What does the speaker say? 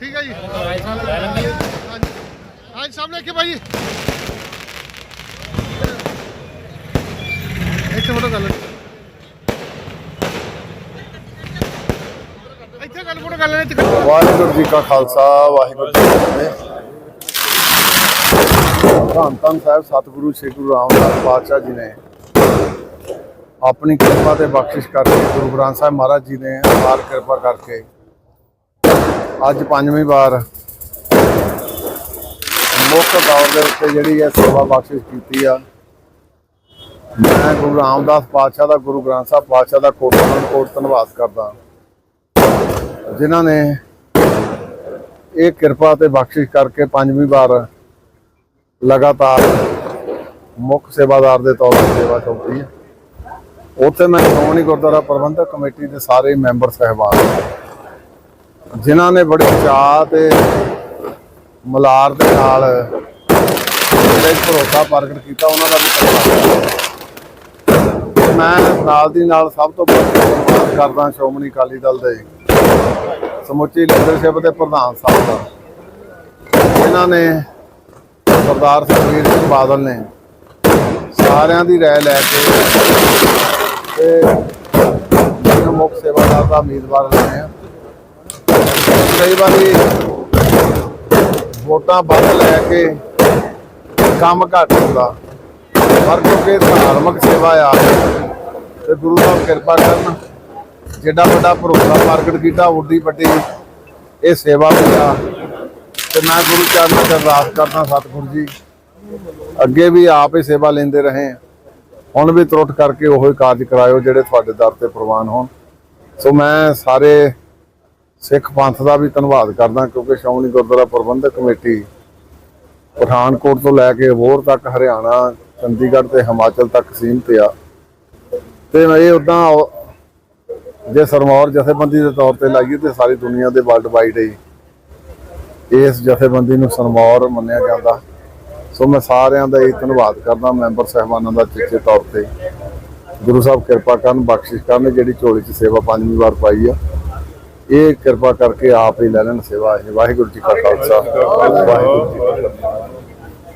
ਠੀਕ ਹੈ ਜੀ। ਹਾਂਜੀ। ਹਾਂਜੀ ਸਾਹਮਣੇ ਕਿ ਭਾਈ ਇੱਥੇ ਫੋਟੋ ਕਰ ਲੈ ਇੱਥੇ ਗੱਲ ਫੋਟੋ ਕਰ ਲੈਣੇ ਵਾਹਿਗੁਰੂ ਜੀ ਕਾ ਖਾਲਸਾ ਵਾਹਿਗੁਰੂ ਜੀ ਕੀ ਫਤਿਹ। ਧੰਨ ਧੰਨ ਸਾਹਿਬ ਸਤਿਗੁਰੂ ਸ੍ਰੀ ਗੁਰੂ ਰਾਮਦਾਸ ਪਾਤਸ਼ਾਹ ਜੀ ਨੇ ਆਪਣੀ ਕਿਰਪਾ ਤੇ ਬਖਸ਼ਿਸ਼ ਕਰਕੇ ਗੁਰੂ ਗ੍ਰੰਥ ਸਾਹਿਬ ਮਹਾਰਾਜ ਜੀ ਨੇ ਅਪਾਰ ਕਿਰਪਾ ਕਰਕੇ ਅੱਜ ਪੰਜਵੀਂ ਵਾਰ। ਮੁੱਖ ਤੌਰ ਦੇ ਉੱਤੇ ਜਿਹੜੀ ਹੈ ਸੇਵਾ ਬਖਸ਼ਿਸ਼ ਕੀਤੀ ਆ, ਮੈਂ ਗੁਰੂ ਰਾਮਦਾਸ ਪਾਤਸ਼ਾਹ ਦਾ, ਗੁਰੂ ਗ੍ਰੰਥ ਸਾਹਿਬ ਪਾਤਸ਼ਾਹ ਦਾ ਕੋਟਾਂ ਕੋਟ ਧੰਨਵਾਦ ਕਰਦਾ ਜਿਨ੍ਹਾਂ ਨੇ ਇਹ ਕਿਰਪਾ ਤੇ ਬਖਸ਼ਿਸ਼ ਕਰਕੇ ਪੰਜਵੀਂ ਵਾਰ ਲਗਾਤਾਰ ਮੁੱਖ ਸੇਵਾਦਾਰ ਦੇ ਤੌਰ ਤੇ ਸੇਵਾ ਸੌਂਪੀ ਉੱਥੇ ਮੈਂ ਸ਼੍ਰੋਮਣੀ ਗੁਰਦੁਆਰਾ ਪ੍ਰਬੰਧਕ ਕਮੇਟੀ ਦੇ ਸਾਰੇ ਮੈਂਬਰ ਸਹਿਬਾਨ ਜਿਨ੍ਹਾਂ ਨੇ ਬੜੇ ਚਾਅ ਤੇ ਮਲਾਰ ਦੇ ਨਾਲ ਜਿਹੜੇ ਭਰੋਸਾ ਪ੍ਰਗਟ ਕੀਤਾ, ਉਹਨਾਂ ਦਾ ਵੀ ਧੰਨਵਾਦ। ਮੈਂ ਨਾਲ ਦੀ ਨਾਲ ਸਭ ਤੋਂ ਵੱਧ ਧੰਨਵਾਦ ਕਰਦਾ ਸ਼੍ਰੋਮਣੀ ਅਕਾਲੀ ਦਲ ਦੇ ਸਮੁੱਚੀ ਲੀਡਰਸ਼ਿਪ ਦੇ ਪ੍ਰਧਾਨ ਸਾਹਿਬ ਦਾ। ਇਹਨਾਂ ਨੇ ਸਰਦਾਰ ਸੁਖਬੀਰ ਸਿੰਘ ਬਾਦਲ ਨੇ ਸਾਰਿਆਂ ਦੀ ਰਾਏ ਲੈ ਕੇ ਤੇ ਮੁੱਖ ਸੇਵਾਦਾਰ ਦਾ ਉਮੀਦਵਾਰ ਬਣਾਏ ਆ ਕਈ ਵਾਰੀ ਵੋਟਾਂ ਵੱਧ ਲੈ ਕੇ ਕੰਮ ਘੱਟ ਹੁੰਦਾ। ਪਰ ਕਿਉਂਕਿ ਧਾਰਮਿਕ ਸੇਵਾ ਆ, ਤੇ ਗੁਰੂ ਸਾਹਿਬ ਕਿਰਪਾ ਕਰਨ, ਜਿੱਡਾ ਵੱਡਾ ਭਰੋਸਾ ਪ੍ਰਗਟ ਕੀਤਾ, ਉੱਡੀ ਵੱਡੀ ਇਹ ਸੇਵਾ ਵੀ ਆ। ਤੇ ਮੈਂ ਗੁਰੂ ਚਰਨਾਂ 'ਚ ਅਰਦਾਸ ਕਰਦਾ ਸਤਿਗੁਰੂ ਜੀ, ਅੱਗੇ ਵੀ ਆਪ ਹੀ ਸੇਵਾ ਲੈਂਦੇ ਰਹੇ। ਹੁਣ ਵੀ ਤਰੁੱਟ ਕਰਕੇ ਉਹੋ ਹੀ ਕਾਰਜ ਕਰਾਇਓ ਜਿਹੜੇ ਤੁਹਾਡੇ ਦਰ ਤੇ ਪ੍ਰਵਾਨ ਹੋਣ। ਸੋ ਮੈਂ ਸਾਰੇ ਸਿੱਖ ਪੰਥ ਦਾ ਵੀ ਧੰਨਵਾਦ ਕਰਦਾ ਕਿਉਂਕਿ ਸ਼੍ਰੋਮਣੀ ਗੁਰਦੁਆਰਾ ਪ੍ਰਬੰਧਕ ਕਮੇਟੀ ਪਠਾਨਕੋਟ ਤੋਂ ਲੈ ਕੇ ਹੋਰ ਤੱਕ ਹਰਿਆਣਾ, ਚੰਡੀਗੜ੍ਹ ਤੇ ਹਿਮਾਚਲ ਤੱਕ ਸੀਮਤ ਆ। ਤੇ ਇਹ ਉਦਾਂ ਜੇ ਸਰਮੌਰ ਜਥੇਬੰਦੀ ਦੇ ਤੌਰ ਤੇ ਲਾਈਏ ਤੇ ਸਾਰੀ ਦੁਨੀਆ ਦੇ ਵਰਲਡ ਵਾਈਡ ਹੀ ਇਸ ਜਥੇਬੰਦੀ ਨੂੰ ਸਰਮੌਰ ਮੰਨਿਆ ਜਾਂਦਾ। ਸੋ ਮੈਂ ਸਾਰਿਆਂ ਦਾ ਇਹ ਧੰਨਵਾਦ ਕਰਦਾ ਮੈਂਬਰ ਸਹਿਬਾਨਾਂ ਦਾ ਚਿੱਚੇ ਤੌਰ ਤੇ। ਗੁਰੂ ਸਾਹਿਬ ਕਿਰਪਾ ਕਰਨ, ਬਖਸ਼ਿਸ਼ ਕਰਨ, ਜਿਹੜੀ ਝੋਲੀ 'ਚ ਸੇਵਾ ਪੰਜਵੀਂ ਵਾਰ ਪਾਈ ਆ। ਇਹ ਕਿਰਪਾ ਕਰਕੇ ਆਪ ਹੀ ਲੈ ਲੈਣ ਸੇਵਾ ਵਾਹਿਗੁਰੂ ਜੀ ਕਾ ਖਾਲਸਾ। ਵਾਹਿਗੁਰੂ ਜੀ ਕਾ ਫਤਿਹ।